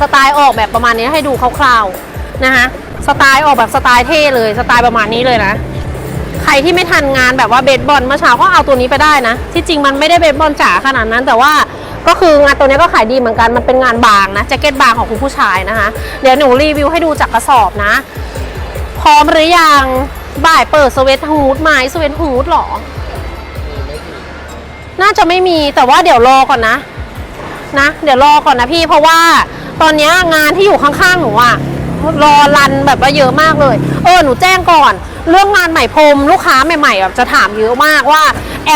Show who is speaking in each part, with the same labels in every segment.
Speaker 1: สไตล์ออกแบบประมาณนี้ให้ดูคร่าวๆนะคะสไตล์ออกแบบสไตล์เท่เลยสไตล์ประมาณนี้เลยนะ ใครที่ไม่ทันงานแบบว่าเบสบอลเมื่อเช้าก็เอาตัวนี้ไปได้นะ ที่จริงมันไม่ได้เบสบอลจ๋าขนาดนั้น แต่ว่าก็คืองานตัวนี้ก็ขายดีเหมือนกันมันเป็นงานบางนะแจ็คเก็ตบางของคุณผู้ชายนะคะ เดี๋ยวหนูรีวิวให้ดูจากกระสอบนะ พร้อมหรือยังบ่ายเปิดสเวตฮูดไหมสเวตฮูดหรอ น่าจะไม่มีแต่ว่าเดี๋ยวรอก่อนนะนะ เดี๋ยวรอก่อนนะพี่เพราะว่า ตอนนี้งานที่อยู่ข้างๆหนูอะรอรันแบบว่าเยอะมากเลย เออหนูแจ้งก่อน เรื่องงานใหม่พรมลูกค้าใหม่ๆแบบจะถามเยอะมากว่า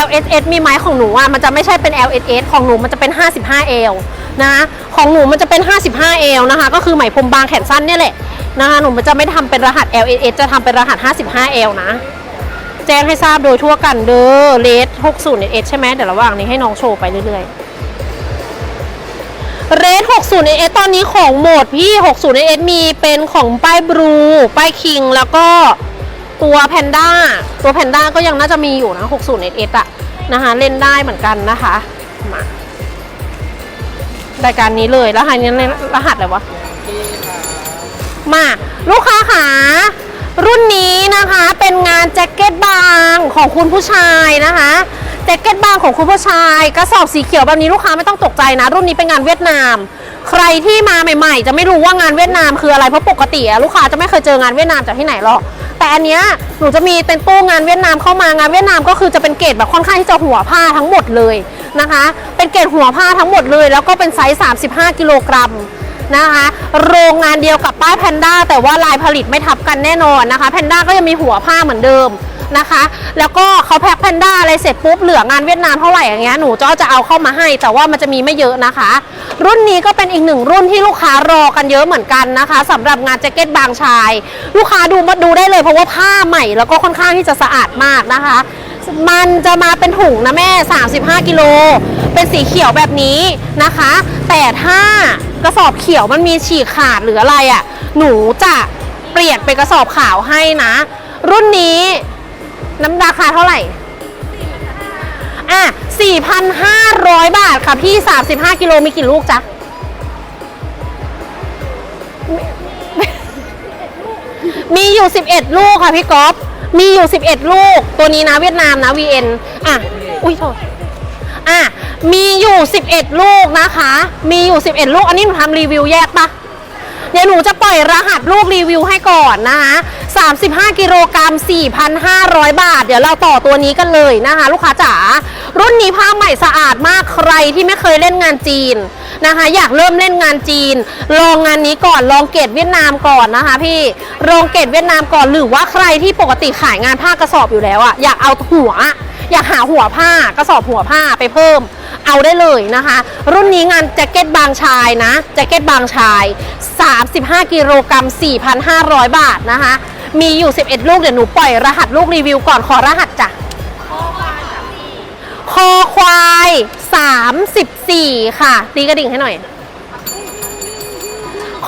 Speaker 1: LSS มีไหมของหนูอะมันจะไม่ใช่เป็น LSS ของหนูมันจะเป็น 55L นะของหนูมันจะเป็น 55L นะคะ ก็คือไหมพรมบางแขนสั้นเนี่ยแหละนะคะหนูมันจะไม่ทำเป็นรหัส LSS จะทำเป็นรหัส 55L นะ แจ้งให้ทราบโดยทั่วกันเด้อเลส60เอใช่ไหมเดี๋ยวระหว่างนี้ให้น้องโชว์ไปเรื่อยๆ เรส60เอตอนนี้ของหมดพี่ 60เอมีเป็นของป้ายบลูป้ายคิง แล้วก็ตัวแพนด้าตัวแพนด้าก็ยังน่าจะมีอยู่นะ 60เออะนะคะเล่นได้เหมือนกันนะคะมารายการนี้เลยรหัสนี้รหัสอะไรวะมาลูกค้าขารุ่นนี้นะคะเป็นงานแจ็คเก็ตบางของคุณผู้ชายนะคะ แจ็คเก็ตบางของคุณผู้ชายกระสอบสีเขียวแบบนี้ลูกค้าไม่ต้องตกใจนะ รุ่นนี้เป็นงานเวียดนาม ใครที่มาใหม่ ๆ จะไม่รู้ว่างานเวียดนามคืออะไรเพราะปกติลูกค้าจะไม่เคยเจองานเวียดนามจากที่ไหนหรอกแต่อันเนี้ยหนูจะมีเป็นตู้งานเวียดนามเข้ามางานเวียดนามก็คือจะเป็นเกรดแบบค่อนข้างที่จะหัวผ้าทั้งหมดเลยนะคะ เป็นเกรดหัวผ้าทั้งหมดเลย แล้วก็เป็นไซส์35กิโลกรัมนะคะโรงงานเดียวกับป้ายแพนด้าแต่ว่าลายผลิตไม่ทับกันแน่นอนนะคะแพนด้าก็ยังมีหัวผ้าเหมือนเดิม นะคะ แล้วก็เขาแพ็คแพนด้าอะไรเสร็จปุ๊บเหลืองานเวียดนามเท่าไหร่อย่างเงี้ยหนูก็จะเอาเข้ามาให้ แต่ว่ามันจะมีไม่เยอะนะคะ รุ่นนี้ก็เป็นอีกหนึ่งรุ่นที่ลูกค้ารอกันเยอะเหมือนกันนะคะสำหรับงานแจ็คเก็ตบางชาย ลูกค้าดูมาดูได้เลยเพราะว่าผ้าใหม่แล้วก็ค่อนข้างที่จะสะอาดมากนะคะ มันจะมาเป็นถุงนะแม่ 35 กิโล เป็นสีเขียวแบบนี้นะคะ แต่ถ้ากระสอบเขียวมันมีฉีกขาดหรืออะไรอะ่ะ หนูจะเปลี่ยนเป็นกระสอบขาวให้นะ รุ่นนี้ น้ำราคาเท่าไหร่อะ4,500 บาทค่ะพี่ 35 กิโลมีกี่ลูกจ๊ะมีอยู่ 11 ลูกค่ะพี่ก๊อฟมีอยู่ 11 ลูก ตัวนี้นะเวียดนามนะ VN อะ อุ้ยโทษอะ มีอยู่ 11 ลูกนะคะ มีอยู่ 11 ลูก อันนี้หนูทำรีวิวแยกปะเดี๋ยวหนูจะปล่อยรหัสลูกรีวิวให้ก่อนนะคะ 35 กิโลกรัม 4,500 บาท เดี๋ยวเราต่อตัวนี้กันเลยนะคะ ลูกค้าจ๋า รุ่นนี้ผ้าใหม่สะอาดมาก ใครที่ไม่เคยเล่นงานจีนนะคะ อยากเริ่มเล่นงานจีน ลองงานนี้ก่อน ลองเกรดเวียดนามก่อนนะคะ พี่ลองเกรดเวียดนามก่อน หรือว่าใครที่ปกติขายงานผ้ากระสอบอยู่แล้วอะอยากเอาหัว อยากหาหัวผ้ากระสอบหัวผ้าไปเพิ่มเอาได้เลยนะคะ รุ่นนี้งานแจ็คเก็ตบางชายนะแจ็คเก็ตบางชาย 35 กิโลกรัม 4,500 บาทนะคะ มีอยู่ 11 ลูกเดี๋ยวหนูปล่อยรหัสลูกรีวิวก่อนขอรหัสจ้ะคอควาย 34 ค่ะ ตีกระดิ่งให้หน่อย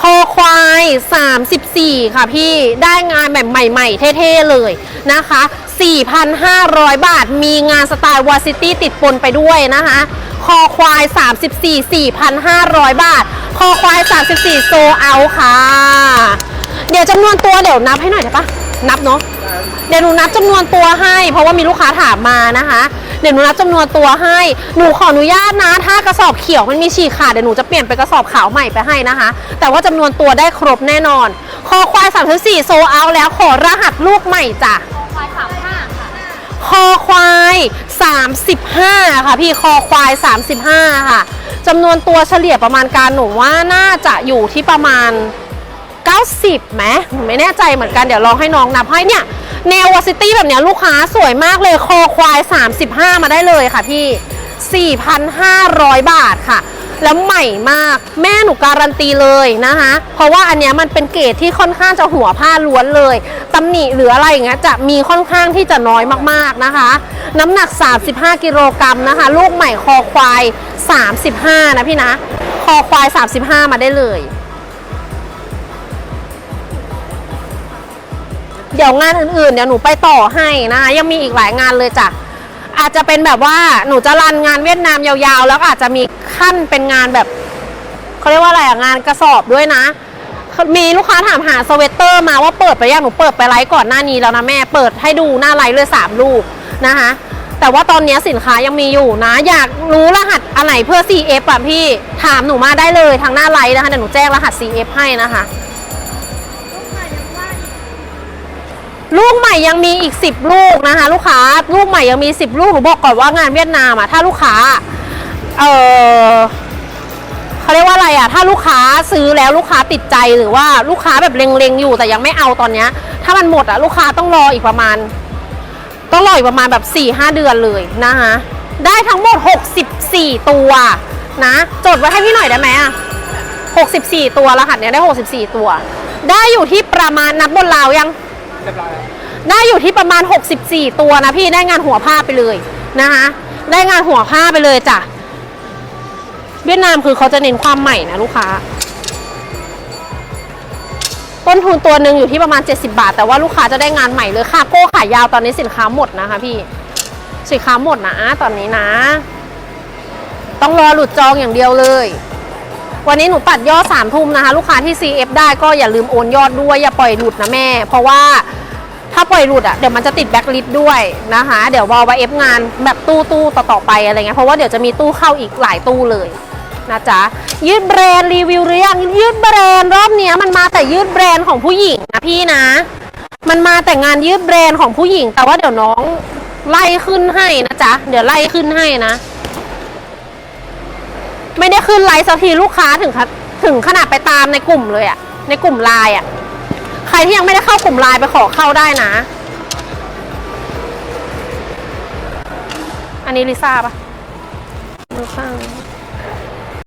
Speaker 1: คอควาย 34 ค่ะพี่ ได้งานแบบใหม่ ๆ เท่ ๆ เลยนะคะ 4,500 บาท มีงานสไตล์วาซิตี้ติดปนไปด้วยนะคะ คอควาย 34 4,500 บาท คอควาย 34 โซเอาค่ะ เดี๋ยวจำนวนตัวเดี๋ยวนับให้หน่อยได้ปะนับเนาะเดี๋ยวหนูนับจำนวนตัวให้ เพราะว่ามีลูกค้าถามมานะคะ เดี๋ยวหนูนับจำนวนตัวให้หนูขออนุญาตนะ ถ้ากระสอบเขียวมันมีฉีกขาดเดี๋ยวหนูจะเปลี่ยนเป็นกระสอบขาวใหม่ไปให้นะคะ แต่ว่าจำนวนตัวได้ครบแน่นอน คอควาย34โซเอาแล้วขอรหัสลูกใหม่จ้ะคอควาย35ค่ะพี่คอควาย 35 ค่ะจำนวนตัวเฉลี่ยประมาณการหนูว่าน่าจะอยู่ที่ประมาณ 90ไหมหนูไม่แน่ใจเหมือนกันเดี๋ยวลองให้น้องนับให้เนี่ยแนววอซิตี้แบบเนี้ยลูกค้าสวยมากเลยคอควาย 35 มาได้เลยค่ะพี่ 4,500 บาทค่ะ แล้วใหม่มากแม่หนูการันตีเลยนะคะ เพราะว่าอันเนี้ยมันเป็นเกรดที่ค่อนข้างจะหัวผ้าล้วนเลยตำหนิหรืออะไรอย่างเงี้ยจะมีค่อนข้างที่จะน้อยมากๆนะคะ น้ำหนัก 35 กิโลกรัมนะคะ ลูกใหม่คอควาย 35 นะพี่นะ คอควาย 35 มาได้เลย เดี๋ยวงานอื่นๆ เดี๋ยวหนูไปต่อให้นะคะยังมีอีกหลายงานเลยจ้ะอาจจะเป็นแบบว่าหนูจะรันงานเวียดนามยาวๆ แล้วอาจจะมีขั้นเป็นงานแบบเขาเรียกว่าอะไรอะงานกระสอบด้วยนะ มีลูกค้าถามหาสเวตเตอร์มาว่าเปิดไปยังหนูเปิดไปไลฟ์ก่อนหน้านี้แล้วนะแม่เปิดให้ดูหน้าไลฟ์เลยสามลูกนะคะแต่ว่าตอนนี้สินค้ายังมีอยู่นะ อยากรู้รหัสอันไหนเพื่อ CF อะพี่ถามหนูมาได้เลยทางหน้าไลฟ์นะคะเดี๋ยวหนูแจ้งรหัส CF ให้นะคะ ลูกใหม่ยังมีอีก 10 ลูกนะคะ ลูกค้าลูกใหม่ยังมี 10 ลูกหนูบอกก่อนว่างานเวียดนามอะถ้าลูกค้าเออเขาเรียกว่าอะไรอะถ้าลูกค้าซื้อแล้วลูกค้าติดใจหรือว่าลูกค้าแบบเล็งๆอยู่แต่ยังไม่เอาตอนเนี้ย ถ้ามันหมดอะลูกค้าต้องรออีกประมาณ ต้องรออีกประมาณแบบ4ี่ห้าเดือนเลยนะคะได้ทั้งหมด 64 ตัวนะ จดไว้ให้พี่หน่อยได้ไหมอะ64 ตัวรหัสเนี้ยได้ 64 ตัว ได้อยู่ที่ประมาณนับบนราวยัง
Speaker 2: เรียบร้อยแล้ว
Speaker 1: ได้อยู่ที่ประมาณ 64 ตัวนะพี่ได้งานหัวผ้าไปเลยนะคะได้งานหัวผ้าไปเลยจ้ะเวียดนามคือเขาจะเน้นความใหม่นะลูกค้า ต้นทุนตัวหนึ่งอยู่ที่ประมาณ 70 บาท แต่ว่าลูกค้าจะได้งานใหม่เลยค่ะโก้ขายยาวตอนนี้สินค้าหมดนะคะพี่สินค้าหมดนะตอนนี้นะ ต้องรอหลุดจองอย่างเดียวเลย วันนี้หนูปัดยอดสามทุ่มนะคะ ลูกค้าที่ CF ได้ก็อย่าลืมโอนยอดด้วยอย่าปล่อยหลุดนะแม่ เพราะว่าถ้าปล่อยหลุดอะเดี๋ยวมันจะติดแบ็คลิสต์ด้วยนะคะ เดี๋ยววอลไวเอฟงานแบบตู้ตู้ต่อต่อไปอะไรเงี้ยเพราะว่าเดี๋ยวจะมีตู้เข้าอีกหลายตู้เลยนะจ๊ะยืดแบรนด์รีวิวหรือยังยืดแบรนด์รอบนี้มันมาแต่ยืดแบรนด์ของผู้หญิงนะพี่นะ มันมาแต่งานยืดแบรนด์ของผู้หญิง แต่ว่าเดี๋ยวน้องไล่ขึ้นให้นะจ๊ะเดี๋ยวไล่ขึ้นให้นะ ไม่ได้ขึ้นไลน์สักทีลูกค้าถึงขะถึงขนาดไปตามในกลุ่มเลยอะในกลุ่มไลน์อะใครที่ยังไม่ได้เข้ากลุ่มไลน์ไปขอเข้าได้นะ อันนี้ลิซ่าปะดูข้า